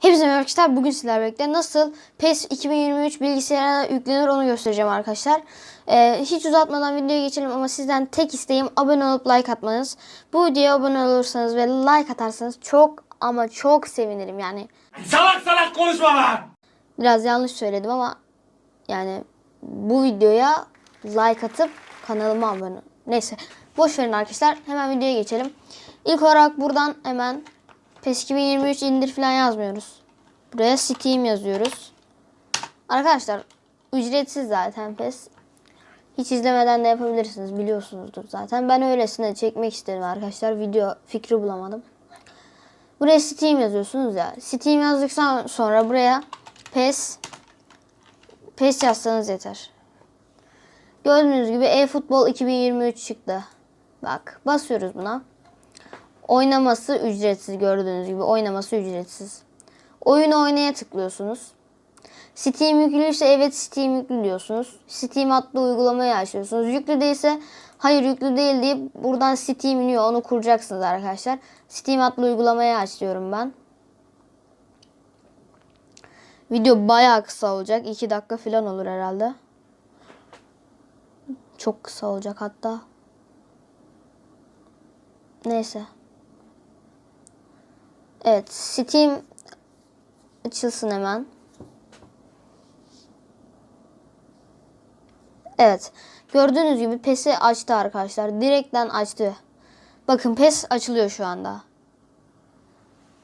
Hepinize merhaba arkadaşlar. Bugün sizlerle birlikte nasıl PES 2023 bilgisayara yüklenir onu göstereceğim arkadaşlar. Ee, hiç uzatmadan videoya geçelim ama sizden tek isteğim abone olup like atmanız. Bu videoya abone olursanız ve like atarsanız çok ama çok sevinirim yani. Salak salak konuşma lan! Biraz yanlış söyledim ama yani bu videoya like atıp kanalıma abone. Neyse boş verin arkadaşlar. Hemen videoya geçelim. İlk olarak buradan hemen PES 2023 indir falan yazmıyoruz. Buraya Steam yazıyoruz. Arkadaşlar ücretsiz zaten PES. Hiç izlemeden de yapabilirsiniz biliyorsunuzdur zaten. Ben öylesine çekmek istedim arkadaşlar. Video fikri bulamadım. Buraya Steam yazıyorsunuz ya. Steam yazdıktan sonra buraya PES PES yazsanız yeter. Gördüğünüz gibi e-futbol 2023 çıktı. Bak basıyoruz buna. Oynaması ücretsiz gördüğünüz gibi oynaması ücretsiz. Oyunu oynaya tıklıyorsunuz. Steam yüklüyse evet Steam yüklü diyorsunuz. Steam adlı uygulamayı açıyorsunuz. Yüklü değilse hayır yüklü değil deyip buradan Steam iniyor onu kuracaksınız arkadaşlar. Steam adlı uygulamayı aç ben. Video bayağı kısa olacak. 2 dakika falan olur herhalde. Çok kısa olacak hatta. Neyse. Evet, Steam açılsın hemen. Evet. Gördüğünüz gibi PES'i açtı arkadaşlar. Direkten açtı. Bakın PES açılıyor şu anda.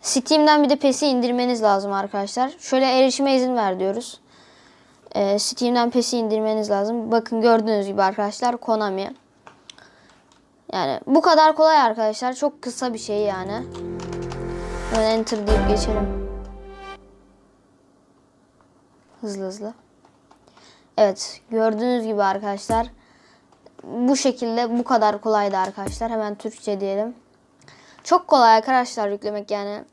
Steam'den bir de PES'i indirmeniz lazım arkadaşlar. Şöyle erişime izin ver diyoruz. Ee, Steam'den PES'i indirmeniz lazım. Bakın gördüğünüz gibi arkadaşlar Konami. Yani bu kadar kolay arkadaşlar. Çok kısa bir şey yani. Hemen enter deyip geçelim. Hızlı hızlı. Evet gördüğünüz gibi arkadaşlar. Bu şekilde bu kadar kolaydı arkadaşlar. Hemen Türkçe diyelim. Çok kolay arkadaşlar yüklemek yani.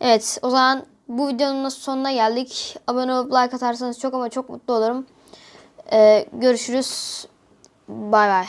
Evet o zaman bu videonun sonuna geldik. Abone olup like atarsanız çok ama çok mutlu olurum. Ee, görüşürüz. Bay bay.